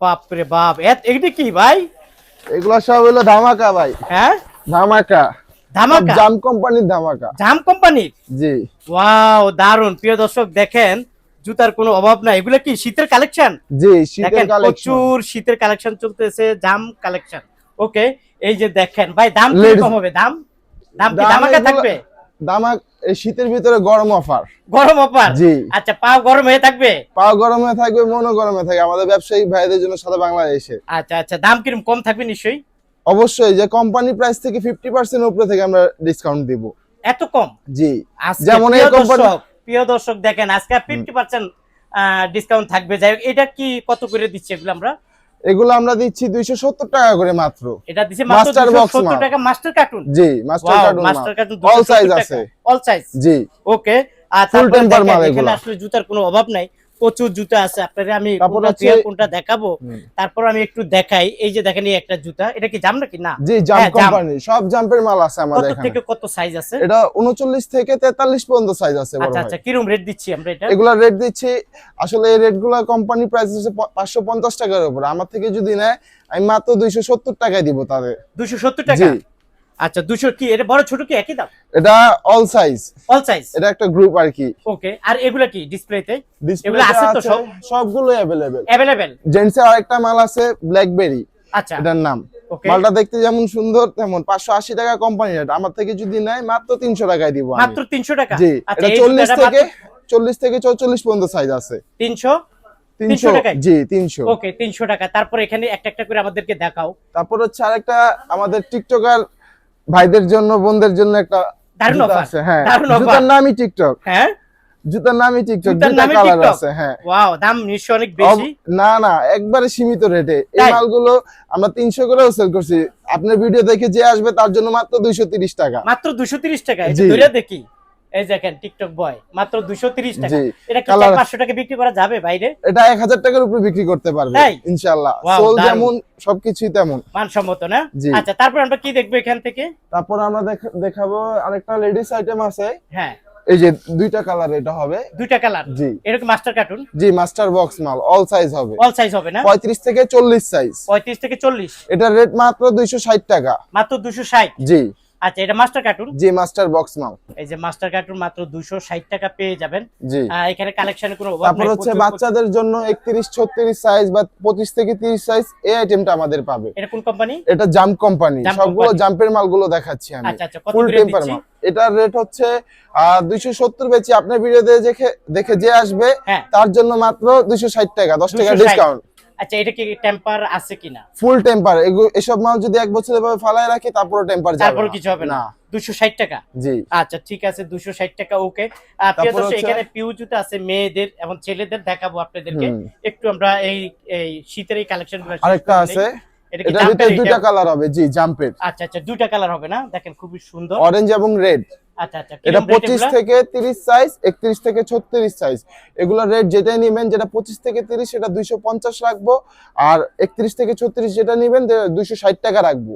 বাপরে বাপ। এটা কি ভাই? এগুলো সব হলো ধামাকা ভাই। হ্যাঁ? ধামাকা। ধামাকা? জাম কোম্পানির ধামাকা। জাম কোম্পানির? জি। ওয়াও দারুণ প্রিয় দর্শক দেখেন জুতার কোনো অভাব নাই। এগুলো কি শীতের কালেকশন? জি শীতের কালেকশন। প্রচুর শীতের কালেকশন চলতেছে জাম কালেকশন। ওকে এই যে দেখেন ভাই দাম কি কম হবে? দাম? দাম কি ধামাকা থাকবে? দামাক এই শীতের ভিতরে গরম অফার। গরম অফার? জি। আচ্ছা পাও গরম হয়ে থাকবে? পাও গরমে থাকবে মনও গরমে থাকবে। আমাদের ব্যবসায়ী ভাইদের জন্য সারা বাংলাদেশে। আচ্ছা আচ্ছা দাম কীরকম কম থাকবে নিশ্চয়ই? অবশ্যই যে কোম্পানি প্রাইস থেকে ফিফটি পার্সেন্ট উপরে থেকে আমরা ডিসকাউন্ট দিব। এত কম? জি। যেমন এই দর্শক প্রিয় দর্শক দেখেন আজকে ফিফটি পার্সেন্ট ডিসকাউন্ট থাকবে। যাই হোক এটা কি কত করে দিচ্ছে এগুলো আমরা? এগুলো আমরা দিচ্ছি দুইশো সত্তর টাকা করে মাত্র। এটা মাত্র 270 টাকা মাস্টার কার্টুন জি master carton master carton all size আছে। অল সাইজ জি। ওকে আর ফুল টেম্পার মাল এগুলো। আসলে জুতার কোনো অভাব নাই। প্রচুর জুতা আছে আপনাদের আমি কোনটা দেখাবো তারপর আমি একটু দেখাই। এই যে দেখেন একটা জুতা এটা কি জাম নাকি? না। জি জাম হ্যাঁ, কোম্পানি সব জাম্পের মাল আছে কত আমাদের এখানে। থেকে কত সাইজ আছে? এটা উনচল্লিশ থেকে তেতাল্লিশ পর্যন্ত সাইজ আছে আচ্ছা। আচ্ছা কিরম রেট দিচ্ছি আমরা এটা? এগুলা রেট দিচ্ছি আসলে এই রেটগুলা কোম্পানি প্রাইস হচ্ছে পাঁচশো পঞ্চাশ টাকার উপরে। আমার থেকে যদি নেয় আমি মাত্র দুইশো সত্তর টাকায় দিব তাদের। দুশো সত্তর টাকা? জি। আচ্ছা দুশো কি? এটা বড় ছোট কি? একই দাম? এটা অল সাইজ অল সাইজ এটা একটা গ্রুপ আর কি। ওকে আর এগুলা কি? ডিসপ্লেতে এগুলো আছে তো সব? সবগুলো অ্যাভেলেবেল অ্যাভেলেবেল জেন্টসের আরেকটা মাল আছে ব্ল্যাকবেরি আচ্ছা। এটার নাম। ওকে মালটা দেখতে যেমন সুন্দর তেমন। পাঁচশো আশি টাকা কোম্পানি রেট আমার থেকে যদি নেয় মাত্র তিনশো টাকায় দিব আমি। মাত্র তিনশো টাকা? জি। আচ্ছা এটা এই চল্লিশ জুতাটা থেকে চল্লিশ থেকে চৌচল্লিশ পর্যন্ত সাইজ আছে। তিনশো? তিনশো। টাকায়? জি তিনশো। ওকে তিনশো টাকা। তারপর এখানে একটা একটা করে আমাদেরকে দেখাও। তারপর হচ্ছে আরেকটা আমাদের টিকটকার ভাইদের জন্য বোনদের জন্য একটা দারুণ জুতা আছে হ্যাঁ। জুতার নামই টিকটক হ্যাঁ? জুতার নামই টিকটক জুতার কালার আছে হ্যাঁ। ওয়াও দাম নিশ্চয় অনেক বেশি। না না একবারে সীমিত রেটে এই মালগুলো আমরা তিনশো করেও সেল করছি। আপনার ভিডিও দেখে যে আসবে তার জন্য মাত্র দুইশো তিরিশ টাকা। মাত্র দুশো তিরিশ টাকা এই ধরে দেখি। এই দেখেন টিকটক বয় মাত্র দুশো তিরিশ টাকা। এটা কি Colour- পাঁচশো টাকা বিক্রি করা যাবে বাইরে? এটা এক হাজার টাকার উপরে বিক্রি করতে পারবে Wow, সোল যেমন সবকিছুই তেমন। মানসম্মত না? আচ্ছা তারপর আমরা কি দেখব এখান থেকে? তারপর আমরা দেখাবো আরেকটা লেডিস আইটেম আছে। হ্যাঁ। এই যে দুইটা কালার এটা হবে। দুইটা কালার? জি। এরকম মাস্টার কার্টুন জি মাস্টার বক্স মাল অল সাইজ হবে। অল সাইজ হবে না? পঁয়ত্রিশ থেকে চল্লিশ সাইজ পঁয়ত্রিশ থেকে চল্লিশ। এটার রেট মাত্র দুইশো ষাট টাকা। মাত্র দুশো ষাট? জি। আচ্ছা এটা মাস্টার কার্টুন? জি মাস্টার বক্স মাল এই যে মাস্টার কার্টুন মাত্র দুশো ষাট টাকা পেয়ে যাবেন। জি। এখানে কালেকশনের কোনো অভাব তারপর হচ্ছে বাচ্চাদের জন্য একত্রিশ ছত্রিশ সাইজ বা পঁচিশ থেকে তিরিশ সাইজ এই আইটেমটা আমাদের পাবে। এটা কোন কোম্পানি এটা জাম্প কোম্পানি সবগুলো। জাম্পের মালগুলো দেখাচ্ছি আমি। আচ্ছা আচ্ছা কত ফুল টেম্পার মাল। এটার রেট হচ্ছে দুইশো সত্তর বেচি। আপনার ভিডিও দেখে দেখে যে আসবে হ্যাঁ। তার জন্য মাত্র দুইশো ষাট টাকা দশ টাকা ডিসকাউন্ট আচ্ছা এটা কি টেম্পার আছে কিনা? ফুল টেম্পার এসব মাল যদি এক বছর এভাবে ফালায় রাখি তারপরে টেম্পার যাবে তারপর কিছু হবে না। দুশো ষাট টাকা? জি। আচ্ছা ঠিক আছে দুশো ষাট টাকা ওকে। আপনি তো এখানে পিউ জুতো আছে মেয়েদের এবং ছেলেদের দেখাবো আপনাদেরকে। একটু আমরা এই এই শীতের এই কালেকশনগুলো আরেকটা আছে। এটা কি এটার জাম্পের ভিতরে এটা? কালার হবে জি জাম্পের আচ্ছা আচ্ছা দুইটা কালার হবে না? দেখেন খুবই সুন্দর। অরেঞ্জ এবং রেড আচ্ছা আচ্ছা এটা কিরম rate পঁচিশ এগুলা? থেকে তিরিশ সাইজ থেকে সাইজ এগুলো রেট যেটাই নিবেন যেটা পঁচিশ থেকে তিরিশ সেটা দুইশো পঞ্চাশ রাখব। আর একত্রিশ থেকে ছত্রিশ যেটা নিবেন দুইশো ষাট টাকা রাখব।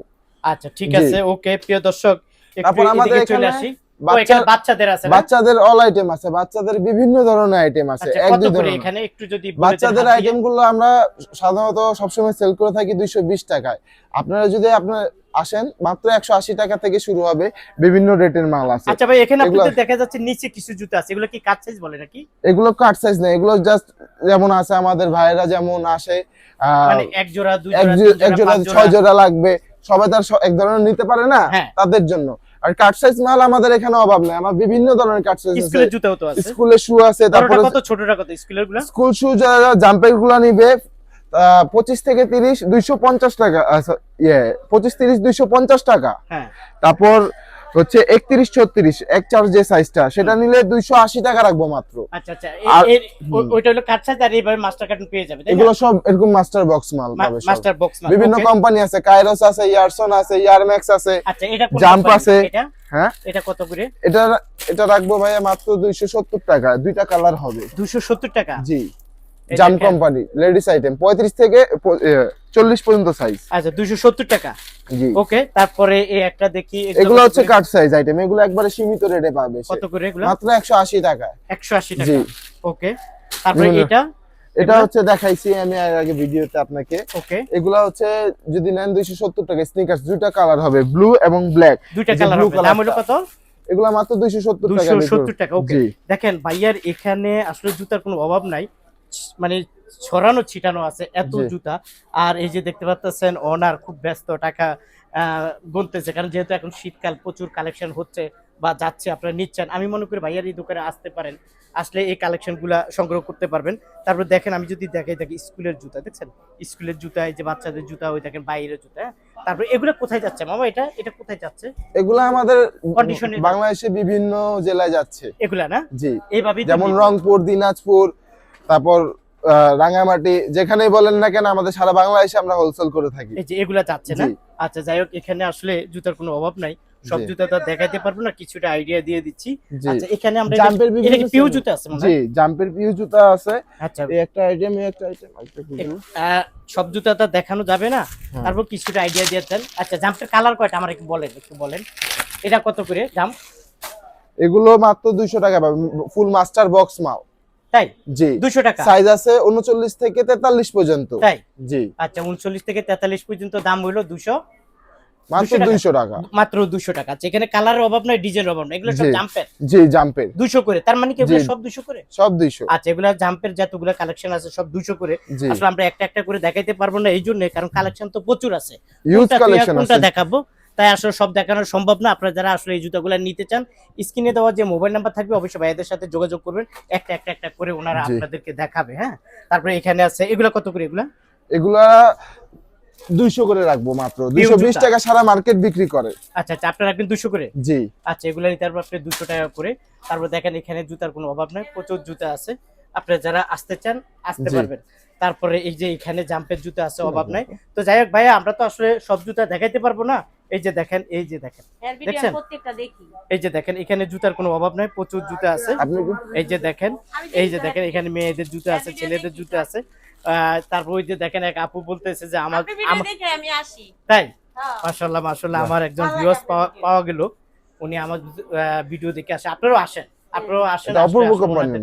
আচ্ছা ঠিক আছে ওকে প্রিয় দর্শক একটু আমাদের চলে এখানে আসি। বাচ্চাদের আছে বাচ্চাদের অল আইটেম আছে বাচ্চাদের বিভিন্ন ধরনের আইটেম আছে আচ্ছা এক দুই ধরনের। এখানে? একটু যদি বাচ্চাদের আইটেমগুলো আমরা সাধারণত সবসময় সেল করে থাকি দুইশো বিশ টাকায়। আপনারা যদি আপনার আসেন মাত্র একশো আশি টাকা থেকে শুরু হবে বিভিন্ন রেটের মাল আছে। আচ্ছা ভাই এখানে আপনাদের দেখা যাচ্ছে নিচে কিছু জুতা আছে এগুলো কি কাট সাইজ বলে নাকি? এগুলো কাট সাইজ না এগুলো জাস্ট যেমন আছে আমাদের ভাইরা যেমন আসে মানে এক জোড়া দুই জোড়া এক জোড়া ছয় জোড়া। লাগবে সবাই তার এক ধরনের নিতে পারে না? হ্যাঁ। তাদের জন্য। আর কাট সাইজ মাল আমাদের এখানে অভাব নাই। আমার বিভিন্ন ধরনের কাট সাইজ আছে স্কুলের তো আছে। স্কুলের শু আছে তারপরে কত ছোটটা কত? স্কুলেরগুলো? স্কুল শু যারা জাম্পেরগুলো নিবে আহ, পঁচিশ থেকে তিরিশ দুইশো পঞ্চাশ টাকা ইয়ে পঁচিশ তিরিশ দুইশো পঞ্চাশ টাকা। হ্যাঁ। তারপর হচ্ছে একত্রিশ ছত্রিশ এক চার যে সাইজটা সেটা নিলে দুইশো আশি টাকা রাখব মাত্র। আচ্ছা আচ্ছা। আর- এ- এর- ও- ওইটা হলো কাট সাইজ আর এইভাবে মাস্টার কার্টুন পেয়ে যাবে এগুলো সব এরকম মাস্টার বক্স মাল পাবে মাস্টার বক্স বিভিন্ন কোম্পানি আছে কাইরোস আছে ইয়ারসন আছে ইয়ারম্যাক্স আছে আচ্ছা এটা কোন আছে। এটা? হ্যাঁ? এটা কত করে? এটা এটা রাখব ভাইয়া মাত্র দুইশো সত্তর টাকা দুইটা কালার হবে। 270 টাকা? জি। জাম কোম্পানি লেডিস আইটেম পঁয়ত্রিশ থেকে চল্লিশ পর্যন্ত সাইজ আচ্ছা 270 টাকা। জি। ওকে তারপরে এই একটা দেখি এগুলো হচ্ছে? কাট সাইজ আইটেম এগুলো একবারে সীমিত রেটে পাবে কত করে এগুলো? মাত্র একশো আশি টাকা। 180 টাকা। জি। ওকে তারপরে এটা? এটা হচ্ছে দেখাইছি আমি এর আগে ভিডিওতে আপনাকে। ওকে। এগুলা হচ্ছে যদি নেন দুইশো সত্তর টাকা স্নিকার্স দুইটা কালার হবে ব্লু এবং ব্ল্যাক দুইটা কালার হবে। দাম হলো কত? এগুলা মাত্র দুইশো সত্তর টাকা। 270 টাকা। জি। দেখেন ভাইয়ার এখানে আসলে জুতার কোনো অভাব নাই। মানে ছড়ানো ছিটানো আছে এত জুতা। আর এই যে দেখতে পাচ্ছেন ওনার খুব ব্যস্ত টাকা গুনতেছে। কারণ যেহেতু এখন শীতকাল প্রচুর কালেকশন হচ্ছে বা যাচ্ছে আপনারা নিচ্ছেন। আমি মনে করি ভাইয়ার এই দোকানে আসতে পারেন। আসলে এই কালেকশনগুলা সংগ্রহ করতে পারবেন। তারপর দেখেন আমি যদি দেখাই দেখি স্কুলের জুতা দেখছেন? স্কুলের জুতা এই যে বাচ্চাদের জুতা ওই দেখেন বাইরের জুতা হ্যাঁ? তারপর এগুলো কোথায় যাচ্ছে? মামা এটা এটা কোথায় যাচ্ছে? এগুলা আমাদের এ- বাংলাদেশে বিভিন্ন জেলায় যাচ্ছে। এগুলা না? জি। এইভাবেই তো যেমন রংপুর দিনাজপুর তারপর রাঙামাটি যেখানেই বলেন না কেন আমাদের সারা বাংলাদেশে আমরা হোলসেল করে থাকি। এই যে এগুলা যাচ্ছে না? আচ্ছা যাই হোক এখানে আসলে জুতার কোনো অভাব নাই। সব। জুতা তো আর দেখাইতে পারব না কিছুটা আইডিয়া দিয়ে দিচ্ছি। আচ্ছা এখানে আমরা জাম্পের বিভিন্ন পিউ জুতা আছে মনে জি? জাম্পের পিউ জুতা আছে। আচ্ছা। এই একটা আইটেম এই একটা আইটেম সব জুতা তো দেখানো যাবে না। হ্যাঁ। তারপর কিছুটা আইডিয়া দিয়ে দেন। আচ্ছা জাম্পের কালার কয়টা? আমার একটু বলেন একটু বলেন। এটা কত করে জাম্প এগুলো মাত্র দুইশো টাকা পাবে। ফুল মাস্টার বক্স মাল। তাই? জি। দুশো টাকা। সাইজ আছে উনচল্লিশ থেকে তেতাল্লিশ পর্যন্ত। তাই? জি। আচ্ছা উনচল্লিশ থেকে তেতাল্লিশ পর্যন্ত দাম হইল দুশো। মাত্র 200 টাকা? টাকা। মাত্র টাকা। আচ্ছা কালারের অভাব নাই ডিজাইনের অভাব নাই। এগুলো সব জাম্পের জি জাম্পের করে। তার মানে কি এগুলো সব দুশো করে? সব দুইশো। আচ্ছা এগুলো জাম্পের যতগুলো কালেকশন আছে সব দুশো করে। আসলে আমরা একটা একটা করে দেখাইতে পারব না এই জন্য কারণ কালেকশন তো প্রচুর আছে। কালেকশন আছে। দেখাবো? তাই আসলে সব দেখানো সম্ভব না। আপনারা যারা আসলে এই জুতাগুলো নিতে চান স্ক্রিনে দেওয়া যে মোবাইল নাম্বার থাকবে অবশ্যই ভাইয়াদের সাথে যোগাযোগ করবেন। একটা একটা একটা করে ওনারা আপনাদেরকে দেখাবে হ্যাঁ? তারপরে এখানে আছে এগুলো কত করে এগুলা? এগুলা দুইশো করে রাখব মাত্র। দুইশো বিশ টাকা সারা মার্কেট বিক্রি করে। আচ্ছা আচ্ছা আপনারা রাখবেন দুশো করে? জি। আচ্ছা এগুলো নিতে পারবেন আপনি দুশো টাকা করে। তারপর দেখেন এখানে জুতার কোনো অভাব নাই প্রচুর জুতা আছে। আপনারা যারা আসতে চান আসতে পারবেন। তারপরে এই যে এখানে জাম্পের জুতা আছে অভাব নাই। তো যাই হোক ভাইয়া আমরা তো আসলে সব জুতা দেখাইতে পারব না। এই যে দেখেন এই যে দেখেন। দেখছেন? এই যে দেখেন এখানে জুতার কোনো অভাব নাই প্রচুর জুতা আছে। এই যে দেখেন এই যে দেখেন এখানে মেয়েদের জুতা আছে ছেলেদের জুতা আছে। তারপর ওই যে দেখেন এক আপু বলতেছে যে আমার তাই? হ্যাঁ। মাশাল্লাহ মাশাল্লাহ আমার একজন ভিউয়ার্স পাওয়া। গেল। উনি আমার ভিডিও দেখে আসে। আপনারাও আসেন আপনারাও আসেন না।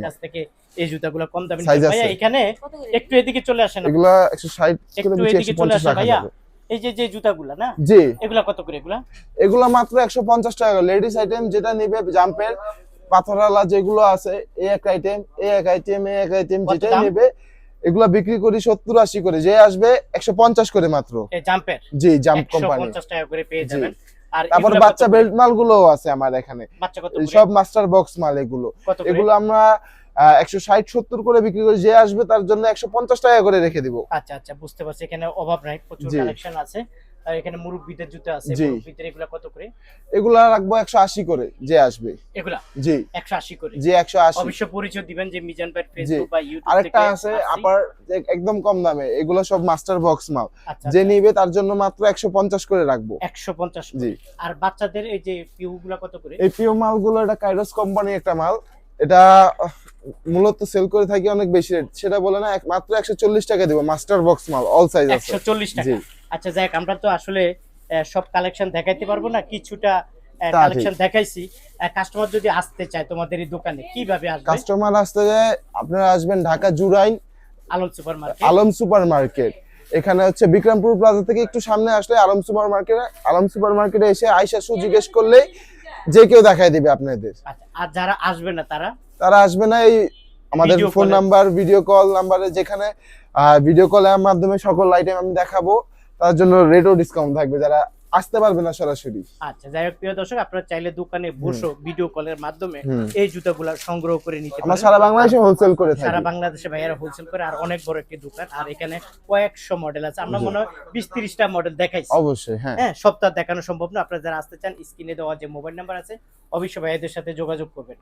কাছ থেকে এই জুতাগুলো কম দামে ভাইয়া এখানে একটু এদিকে চলে আসেন এগুলা একটু এদিকে চলে আসেন ভাইয়া। এই যে যে জুতাগুলা না? জি। এগুলা কত করে এগুলা? এগুলো মাত্র একশো পঞ্চাশ টাকা লেডিস আইটেম যেটা নিবে জাম্পের পাথরালা যেগুলো আছে এই এক আইটেম এই এক আইটেম এই এক আইটেম দাম? নেবে এগুলা বিক্রি করি সত্তর আশি করে। যে আসবে একশো পঞ্চাশ করে মাত্র। এই জাম্পের জি জাম্প কোম্পানি টাকা করে পেয়ে যাবেন। তারপর বাচ্চা বেল্ট মালগুলো আছে আমার এখানে? সব মাস্টার বক্স মাল এগুলো। এগুলো আমরা একশো ষাট সত্তর করে বিক্রি করি যে আসবে তার জন্য একশো পঞ্চাশ টাকা করে রেখে দিব। আচ্ছা আচ্ছা বুঝতে পারছি। এখানে অভাব নাই প্রচুর কালেকশন আছে। আর এখানে মুরব্বিদের জুতা আছে। মুরব্বিদের এগুলা কত করে? এগুলা রাখব একশো আশি করে যে আসবে। এগুলা? জি। একশো আশি করে। জি একশো আশি। অবশ্য পরিচয় দিবেন যে মিজান ভাই ফেসবুক বা ইউটিউব আরেকটা আছে। আপার একদম কম দামে। এগুলো সব মাস্টার বক্স মাল। আচ্ছা যে নিবে তার জন্য মাত্র একশো পঞ্চাশ করে রাখব। একশো পঞ্চাশ জি। আর বাচ্চাদের এই যে পিউ গুলা কত করে? এই পিও মালগুলো এটা কাইরোস কোম্পানি একটা মাল। এটা মূলত সেল করে থাকি অনেক বেশি রেট সেটা বলে না মাত্র একশো চল্লিশ টাকা দিব মাস্টার বক্স মাল অল সাইজ আছে। একশো চল্লিশ টাকা। আচ্ছা যাক আমরা তো আসলে সব কালেকশন দেখাইতে পারব না কিছুটা কালেকশন দেখাইছি। কাস্টমার যদি আসতে চায় তোমাদের এই দোকানে কীভাবে আসবে? কাস্টমার আসতে যায় আপনারা আসবেন Dhaka Jurain Alam super market Alam super market এখানে হচ্ছে বিক্রমপুর প্লাজা থেকে একটু সামনে আসলে আলম সুপার মার্কেটে আলম সুপার মার্কেটে এসে আয়সা সু জিজ্ঞেস করলেই যে কেউ দেখাই দিবে আপনাদের। আচ্ছা আর যারা আসবে না তারা? তারা আসবে না এই আমাদের ফোন নাম্বার ভিডিও কল নাম্বারে যেখানে ভিডিও কলের মাধ্যমে সকল আইটেম আমি দেখাবো তার জন্য রেটও ডিসকাউন্ট থাকবে। যারা আসতে পারবে না সরাসরি। আচ্ছা যাই হোক প্রিয় দর্শক আপনারা চাইলে দোকানে বসো ভিডিও কলের মাধ্যমে এই জুতাগুলা সংগ্রহ করে নিতে পারেন। সারা বাংলাদেশে হোলসেল করে সারা বাংলাদেশে ভাইয়ারা হোলসেল করে আর অনেক বড় একটি দোকান আর এখানে কয়েকশো মডেল আছে। আমরা মনে হয় বিশ তিরিশটা মডেল দেখাইছি। অবশ্যই হ্যাঁ। হ্যাঁ সপ্তাহ দেখানো সম্ভব না। আপনারা যারা আসতে চান স্ক্রিনে দেওয়া যে মোবাইল নাম্বার আছে অবশ্যই ভাইয়াদের সাথে যোগাযোগ করবেন।